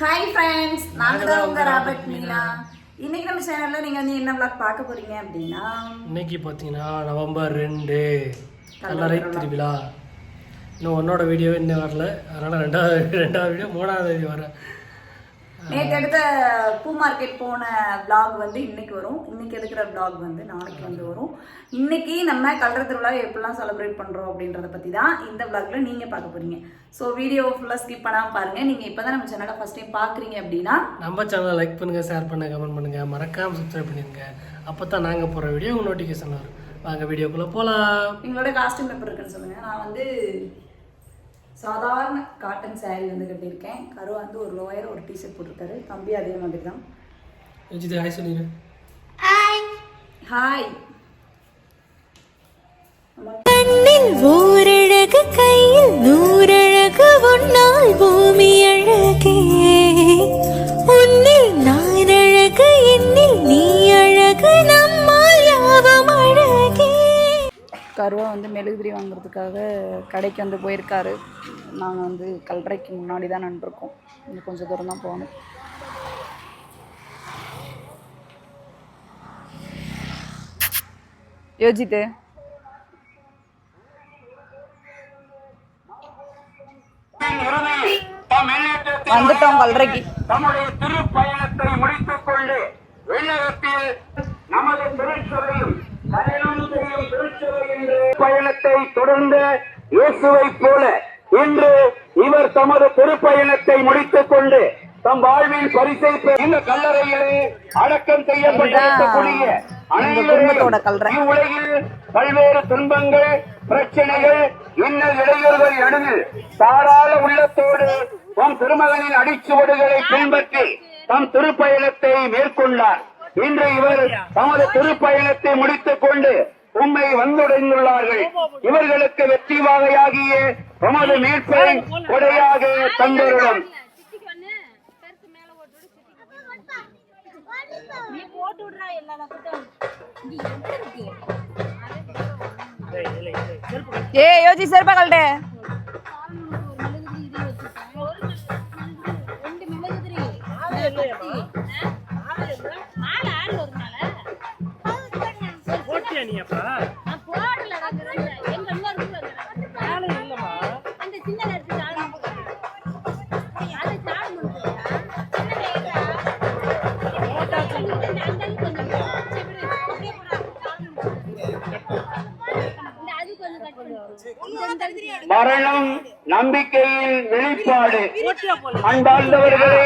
Hi friends நாங்க தான் உங்க ராபர்ட் மீனா. இன்னைக்கு நம்ம சேனல்ல நீங்க வந்து என்ன vlog பார்க்க போறீங்க அப்படின்னா இன்னைக்கு பார்த்தீங்கன்னா நவம்பர் ரெண்டு கல்லறை திருவிழா. இன்னும் உன்னோட வீடியோ இன்னும் வரல. அதனால் ரெண்டாவது ரெண்டாவது வீடியோ மூணாவது வீடியோ வர நேற்று எடுத்த பூ மார்க்கெட் போன vlog வந்து இன்னைக்கு வரும். இன்னைக்கு எடுக்கிற vlog வந்து நாளைக்கு வந்து வரும். இன்னைக்கு நம்ம கலர் திருவிழா எப்படிலாம் செலிப்ரேட் பண்றோம் அப்படின்றத பத்தி தான் இந்த vlogல நீங்க பார்க்க போறீங்க. ஸோ வீடியோ ஃபுல்லாக ஸ்கிப் பண்ணாம பாருங்க. நீங்க இப்பதான் நம்ம சேனலை ஃபர்ஸ்ட் டைம் பாக்குறீங்க அப்படின்னா நம்ம சேனலை லைக் பண்ணுங்கள் ஷேர் பண்ணுங்க கமெண்ட் பண்ணுங்கள் மறக்காமல் சப்ஸ்கிரைப் பண்ணிடுங்க அப்போ தான் நாங்கள் போகிற வீடியோ நோட்டிஃபிகேஷன் வரும். வாங்க வீடியோக்குள்ளே போகலாம் எங்களோட காஸ்டியூம் எப்படி இருக்குன்னு சொல்லுங்க. நான் வந்து சாதாரண காட்டன் saree வந்து கட்டியிருக்கேன். கரு வந்து ஒரு லோயர் ஒரு டிஷர்ட் போட்டிருக்காரு. தம்பி அதே மாதிரி தான் ஹாய் சொல்லிடு ஹாய் கண்ணில் ஓரழகு கையில் நூறழகு உன்னால் பூமி அழகே. உன்னில் நான் அழகு என்னில் நீ அழகு நம்மால் யாவும் அழகே. கருவா வந்து மெழுகுதிரி வாங்குறதுக்காக கடைக்கு வந்து போயிருக்காரு. நாங்கள் வந்து கல்றைக்கு முன்னாடி தான் நின்றுருக்கோம். இன்னும் கொஞ்சம் தூரம் தான் போகணும். யோஜித்து. வந்துட்டோம் கல்றைக்கு. நம்முடைய திருப்பயணத்தை முடித்துக் கொண்டு வெளியகத்தில் நமது திருச்சபையும் பயணம் செய்யும் திருச்சபை பயணத்தை தொடர்ந்த இயேசுவை போல இன்று இவர் தமது திருப்பயணத்தை முடித்துக் கொண்டு தம் வாழ்வில் பரிசை இந்த கல்லறையிலே அடக்கம் செய்யப்பட்டிருக்கக்கூடிய. அனைவரும் உலகில் பல்வேறு துன்பங்கள் பிரச்சனைகள் இன்னல் இடையூறுகள் நடுவில் தாராள உள்ளத்தோடு தம் திருமகனின் அடிச்சுவடுகளை பின்பற்றி தம் திருப்பயணத்தை மேற்கொண்டார் இன்று இவர் தமது திருப்பயணத்தை முடித்துக் கொண்டு உண்மை வந்துடைந்துள்ளார்கள் இவர்களுக்கு வெற்றி வாகையாகிய தமது மீட்பை கொடையாக தந்தருடன் ஏ யோஜி செருப்பா கல்ட்டே போட்டியா நீ அப்பா மரணம் நம்பிக்கையின் வெளிப்பாடு. அன்பார்ந்தவர்களே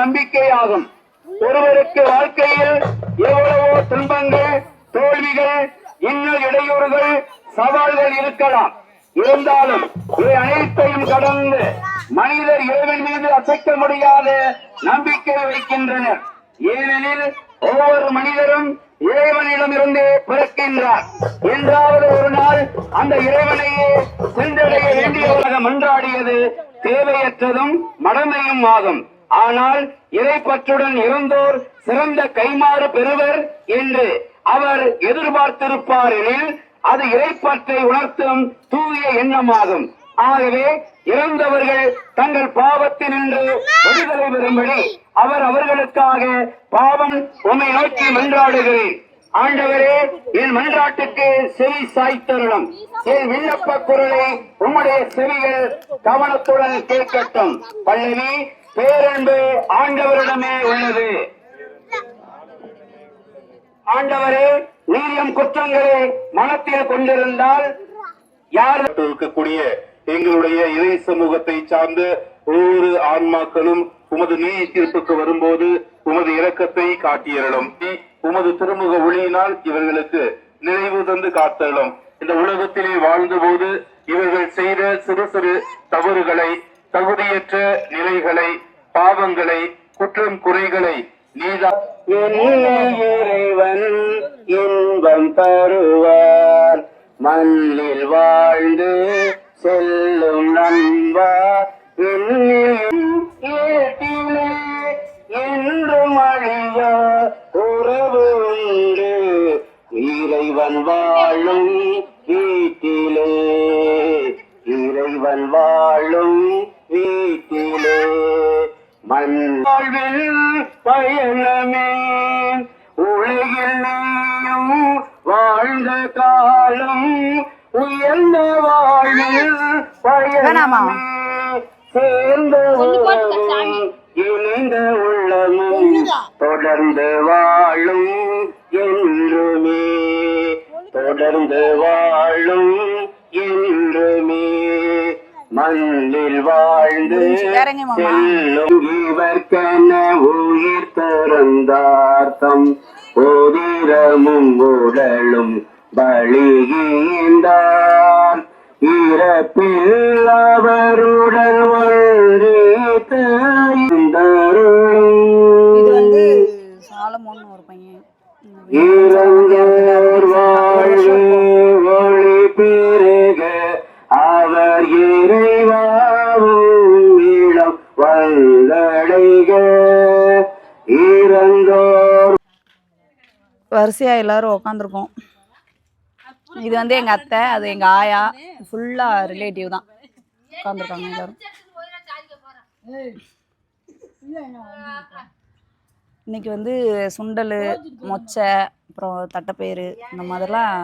நம்பிக்கையாகும். ஒருவருக்கு வாழ்க்கையில் எவ்வளவோ துன்பங்கள் தோல்விகள் இன்னல் இடையூறுகள் சவால்கள் இருக்கலாம். இருந்தாலும் இவை அனைத்தையும் கடந்து மனிதர் இறைவன் மீது அசைக்க முடியாத நம்பிக்கை வைக்கின்றனர். ஏனெனில் ஒவ்வொரு மனிதரும் இறைவனிடமிருந்தே பிறக்கின்றார். என்றாவது ஒரு நாள் அந்த இறைவனையே சென்றடைய வேண்டியவராக மன்றாடியது தேவையற்றதும் மடமையும் ஆகும். ஆனால் இறைப்பற்றுடன் இருந்தோர் சிறந்த கைமாறு பெறுவர் என்று அவர் எதிர்பார்த்திருப்பார் எனில் அது இறைப்பற்றை உணர்த்தும் தூய எண்ணமாகும். ஆகவே இறந்தவர்கள் தங்கள் பாவத்தினின்று விடுதலை பெறும்படி அவர் அவர்களுக்காக பாவம் உம்மை நோக்கி மன்றாடுகிறேன் ஆண்டவரே என் மன்றாட்டுக்கு செவி சாய்த்தருளும். என் விண்ணப்ப குரலை உம்முடைய செவிகள் கவனத்துடன் கேட்கட்டும். பல்லவி பேரன்பு ஆண்டவரிடமே உள்ளது. ஆண்டவரே நீரியம் குற்றங்களை மனத்தில் கொண்டிருந்தால் யார் இருக்கக்கூடிய எங்களுடைய இறை சமூகத்தை சார்ந்த ஒவ்வொரு ஆன்மாக்களும் உமது நீதி தீர்ப்புக்கு வரும்போது உமது இரக்கத்தை காட்டியறலும் உமது திருமுக ஒளியினால் இவர்களுக்கு நினைவு தந்து காத்தலும் இந்த உலகத்திலே வாழ்ந்தபோது இவர்கள் செய்த சிறு சிறு தவறுகளை தகுதியற்ற நிலைகளை பாவங்களை குற்றம் குறைகளை நீதான் இறைவன் இன்பம் தருவார். மண்ணில் வாழ்ந்து செல்லும் நண்பா ஏட்டிலே பயணமே சேர்ந்த இணைந்த உள்ளமும் தொடர்ந்து வாழும் என்றுமே. தொடர்ந்து வாழும் என்றுமே. மண்ணில் வாழ்ந்து? செல்லும் இவர்க்கென உயிர் திறந்தார்த்தம். ஓதிரமும் உடலும் பலிகின்றார் இறப்பில் அவருடன் ஒன்றே இது வந்து சாலமோன்னு ஒரு பையன். இறந்தோர் வாழ்வு ஒளி பெருக அவர் இறைவாவும் இளம் வந்தடைக இறந்தோர் வரிசையாக எல்லாரும் உட்காந்துருக்கோம் இது வந்து எங்கள் அத்தை அது எங்கள் ஆயா ஃபுல்லாக ரிலேட்டிவ் தான் உட்காந்துருக்காங்க எல்லாரும் இன்னைக்கு வந்து சுண்டல் மொச்சை அப்புறம் தட்டைப்பயிறு இந்த மாதிரிலாம்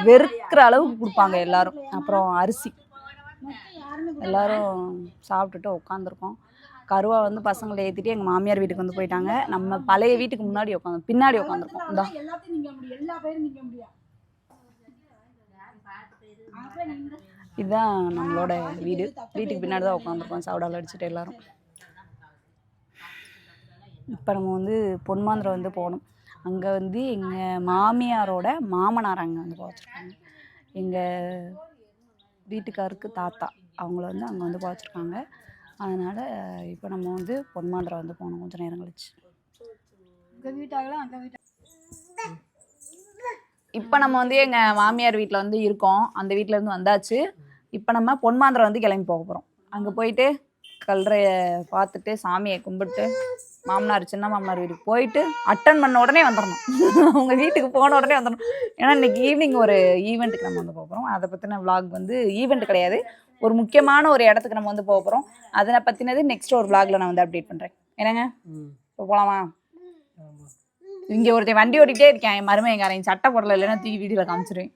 வெறுக்கிற அளவுக்கு கொடுப்பாங்க எல்லாரும் அப்புறம் அரிசி எல்லாரும் சாப்பிட்டுட்டு உட்காந்துருக்கோம் கருவா வந்து பசங்களை ஏற்றிட்டு எங்கள் மாமியார் வீட்டுக்கு வந்து போயிட்டாங்க நம்ம பழைய வீட்டுக்கு முன்னாடி உட்காந்து பின்னாடி உட்காந்துருக்கோம் இந்தா இதுதான் நம்மளோட வீடு. வீட்டுக்கு பின்னாடி தான் உட்காந்துருக்கோம். சாவடால் அடிச்சுட்டு எல்லாரும். இப்போ நம்ம வந்து பொன்மாந்திரம் வந்து போகணும். அங்கே வந்து எங்கள் மாமியாரோட மாமனார் அங்கே வந்து போச்சிருக்காங்க எங்கள் வீட்டுக்காருக்கு தாத்தா அவங்கள வந்து அங்கே வந்து போச்சிருக்காங்க அதனால் இப்போ நம்ம வந்து பொன்மாந்திரம் வந்து போகணும். கொஞ்சம் நேரம் கழிச்சு. இப்போ நம்ம வந்து எங்கள் மாமியார் வீட்டில் வந்து இருக்கோம். அந்த வீட்ல இருந்து வந்தாச்சு. இப்போ நம்ம பொன்மாந்திரம் வந்து கிளம்பி போக போகிறோம் அங்கே போயிட்டு கல்றைய பார்த்துட்டு சாமியை கும்பிட்டு மாமனார் சின்ன மாமனார் வீட்டுக்கு போயிட்டு அட்டன் பண்ண உடனே வந்துடணும் அவங்க வீட்டுக்கு போன உடனே வந்துடணும் ஏன்னா இன்னைக்கு ஈவினிங் ஒரு ஈவெண்ட்டுக்கு நம்ம வந்து போக போகிறோம் அதை பற்றின vlog வந்து ஈவெண்ட் கிடையாது. ஒரு முக்கியமான ஒரு இடத்துக்கு நம்ம வந்து போக போகிறோம் அதை பற்றினது நெக்ஸ்ட் ஒரு vlogல நான் வந்து அப்டேட் பண்ணுறேன் என்னங்க? இப்போ போகலாமா இங்கே ஒருத்தன் வண்டி ஓட்டிகிட்டே இருக்கேன் என் மருமையங்காரன் சட்டை போடல இல்லைன்னா தூக்கி வீடியோவில் காமிச்சிருவேன்.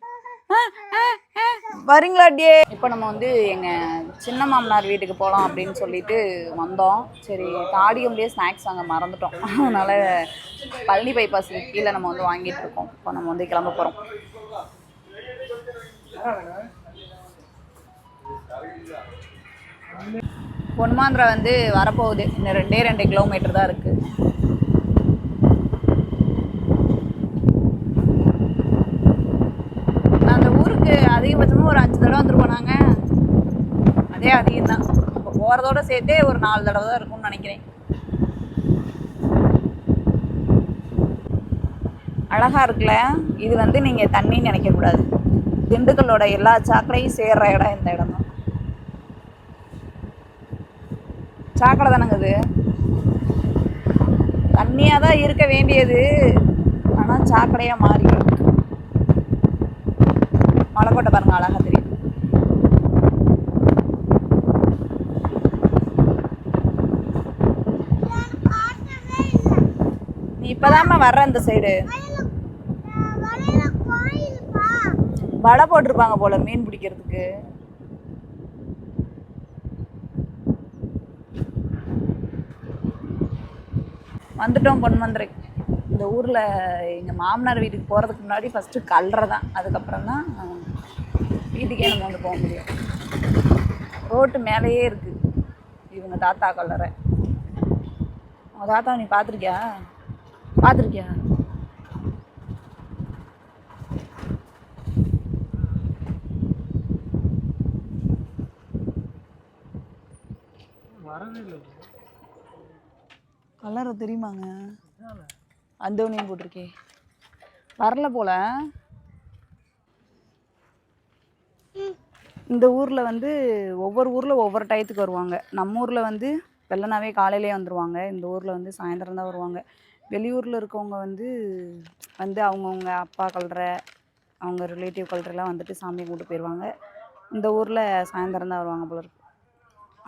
வரீங்களா டே? இப்போ நம்ம வந்து எங்கள் சின்ன மாமனார் வீட்டுக்கு போகலாம் அப்படின்னு சொல்லிட்டு வந்தோம். சரி தாடியம்லேயே ஸ்நாக்ஸ் அங்கே மறந்துட்டோம். அதனால் பழனி பைபாஸுக்கு கீழே நம்ம வந்து வாங்கிட்டு இருக்கோம். இப்போ நம்ம வந்து கிளம்ப போகிறோம் பொன்மாந்திரம் வந்து வரப்போகுது. இன்னும் ரெண்டே ரெண்டு கிலோமீட்டர் தான் இருக்குது நான் அந்த ஊருக்கு அதிகபட்சமாக ஒரு அஞ்சு தடவை வந்துருப்போம் நாங்கள் அதே அதிகம் தான் இப்போ போகிறதோட சேர்த்தே ஒரு நாலு தடவை தான் இருக்கும்னு நினைக்கிறேன். அழகாக இருக்குல்ல? இது வந்து நீங்கள் தண்ணின்னு நினைக்கக்கூடாது. திண்டுக்கல்லோட எல்லா சாக்கடையும் சேர்ற இடம் இந்த இடம் தான். சாக்கடை தானங்க இது? தண்ணியாக தான் இருக்க வேண்டியது. ஆனால் சாக்கடையாக மாறி. மலைக்கோட்டை பாருங்க அழகா தெரியும் நீ இப்பதாம்மா வர்ற இந்த சைடு வலை போட்டிருப்பாங்க போல மீன் பிடிக்கிறதுக்கு வந்துட்டோம் பொன்மந்திரை இந்த ஊரில் எங்கள் மாமனார் வீட்டுக்கு போகிறதுக்கு முன்னாடி ஃபஸ்ட்டு கல்ற தான் அதுக்கப்புறம் தான் வீட்டுக்கே நம்ம வந்து போக முடியும். ரோட்டு மேலேயே இருக்குது இவங்க தாத்தா கல்லறை. உங்கள் தாத்தா நீ பார்த்துருக்கியா பார்த்துருக்கியா கல்லறை தெரியுமாங்க? அந்தோனியும் போட்டிருக்கே. வரல போல. இந்த ஊரில் வந்து ஒவ்வொரு ஊரில் ஒவ்வொரு டயத்துக்கு வருவாங்க. நம்ம ஊரில் வந்து வெள்ளனாவே காலையிலே வந்துடுவாங்க இந்த ஊரில் வந்து சாயந்தரம் தான் வருவாங்க. வெளியூரில் இருக்கவங்க வந்து வந்து அவங்கவுங்க அப்பா கல்ற அவங்க ரிலேட்டிவ் கல்றெல்லாம் வந்துட்டு சாமி கும்பிட்டு போயிடுவாங்க இந்த ஊரில் சாயந்தரம் தான் வருவாங்க போல இருக்கு.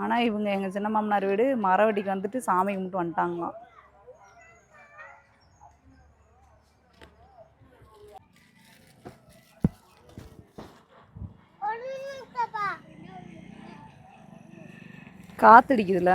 ஆனால் இவங்க எங்கள் சின்ன மாமனார் வீடு மரவடிக்கு வந்துட்டு சாமி கும்பிட்டு வந்துட்டாங்களாம். காத்தடிக்குதுல.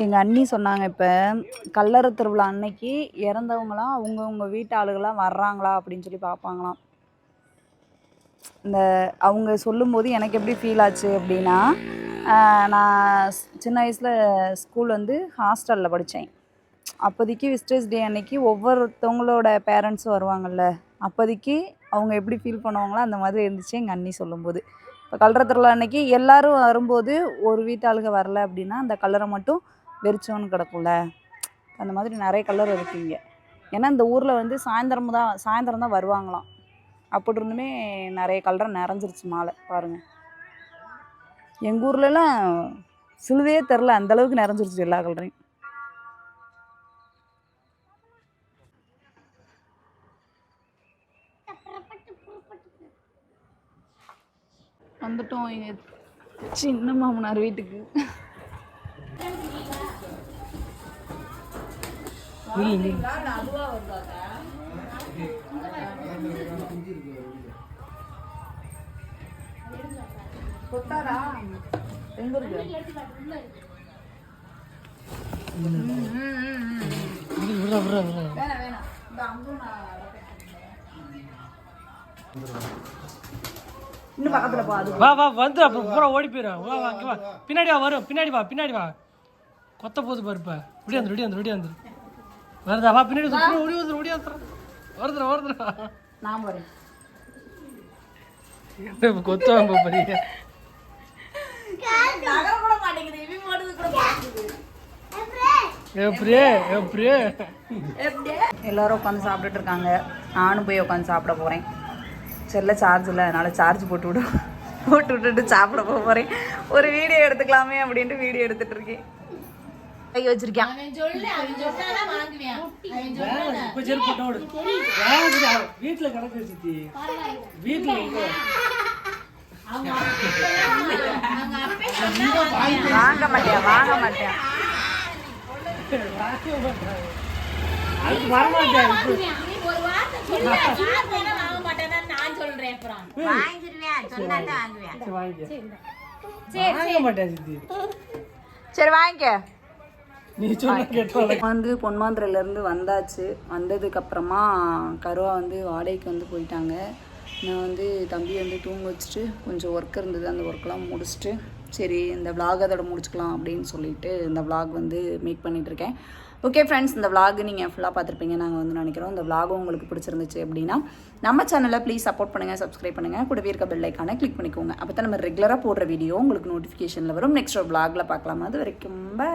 எங்கள் அண்ணி சொன்னாங்க இப்போ கல்லறை திருவிழா அன்னைக்கு இறந்தவங்களாம் அவங்கவுங்க வீட்டு ஆளுகளாம் வர்றாங்களா அப்படின்னு சொல்லி பார்ப்பாங்களாம் இந்த அவங்க சொல்லும்போது எனக்கு எப்படி ஃபீல் ஆச்சு அப்படின்னா நான் சின்ன வயசில் ஸ்கூல் வந்து ஹாஸ்டலில் படித்தேன் அப்போதைக்கு விஸ்டர்ஸ் டே அன்னைக்கு ஒவ்வொருத்தவங்களோட பேரண்ட்ஸும் வருவாங்கல்ல அப்போதைக்கு அவங்க எப்படி ஃபீல் பண்ணுவாங்களோ அந்த மாதிரி இருந்துச்சு எங்கள் அண்ணி சொல்லும்போது. இப்போ கல்லறை திருவிழா அன்னைக்கு எல்லோரும் வரும்போது ஒரு வீட்டாளுக வரல அப்படின்னா அந்த கல்லறை மட்டும் வெறிச்சோன்னு கிடக்கும்ல. அந்த மாதிரி நிறைய கலர் இருக்குங்க ஏன்னா இந்த ஊரில் வந்து சாயந்தரம் தான் சாயந்தரம் தான் வருவாங்களாம். அப்படி இருந்துமே நிறைய கலரை நிறைஞ்சிருச்சு மாலை பாருங்கள் எங்கள் ஊர்லலாம் சிலுவையே தெரில அந்தளவுக்கு நிறைஞ்சிருச்சு எல்லா கலரையும் வந்துட்டோம். எங்கள் சின்ன மாமனார் வீட்டுக்கு. எங்க இருக்கு? வா வா வந்து அப்புறம் பூரா ஓடி போயிடும் வா வா பின்னாடி வா வரும். பின்னாடி வா பின்னாடி வா. கொத்த போது பாருப்ப விடி வந்துரு விடி வந்துரு விடி வந்துரு. வருதா வா பின்னாடி பின்னாடி ஓடி வந்துரு ஓடி வந்துரு. வருதுடா வருதுடா. நான் வரேன் என்ன இப்போ கொத்த வாங்க போறீங்க நகர கூட மாட்டேங்குது. கூட எல்லாரும் உட்காந்து சாப்பிட்டுட்டு இருக்காங்க. நானும் போய் உட்காந்து சாப்பிட போகிறேன் செல்ல சார்ஜ் இல்லை அதனால் சார்ஜ் போட்டு விடு. போட்டு விட்டுட்டு சாப்பிட போக போகிறேன் ஒரு வீடியோ எடுத்துக்கலாமே அப்படின்ட்டு வீடியோ எடுத்துட்டு இருக்கேன். கை வச்சிருக்கேன் இப்போ செருப்பு போட்டு ஓடு. வீட்டில் கிடக்கு சித்தி வீட்டில் இருக்கு வாங்க மாட்டேன் வாங்க மாட்டேன் சரி, வாங்க மாட்டேன் சித்தி? சரி வாங்கிக்க. வந்து பொன்மாந்திரையிலேருந்து வந்தாச்சு. வந்ததுக்கப்புறமா கருவா வந்து வாடகைக்கு வந்து போயிட்டாங்க. நான் வந்து தம்பி வந்து தூங்க வச்சுட்டு கொஞ்சம் ஒர்க் இருந்தது. அந்த ஒர்க்கெலாம் முடிச்சுட்டு சரி இந்த vlog அதோட முடிச்சுக்கலாம் அப்படின்னு சொல்லிட்டு இந்த vlog வந்து மேக் பண்ணிட்டு இருக்கேன். ஓகே ஃப்ரெண்ட்ஸ் இந்த vlog நீங்கள் ஃபுல்லாக பார்த்துருப்பீங்க. நாங்கள் வந்து நினைக்கிறோம் இந்த vlog உங்களுக்கு பிடிச்சிருந்துச்சு அப்படின்னா நம்ம சேனலை ப்ளீஸ் சப்போர்ட் பண்ணுங்கள் சப்ஸ்கிரைப் பண்ணுங்கள் கூடவே இருக்க பெல் ஐக்கானை கிளிக் பண்ணிக்கோங்க. அப்போ தான் நம்ம ரெகுலராக போடுற வீடியோ உங்களுக்கு நோட்டிஃபிகேஷனில் வரும். நெக்ஸ்ட் ஒரு vlogல பார்க்கலாம். அது வரைக்கும் பை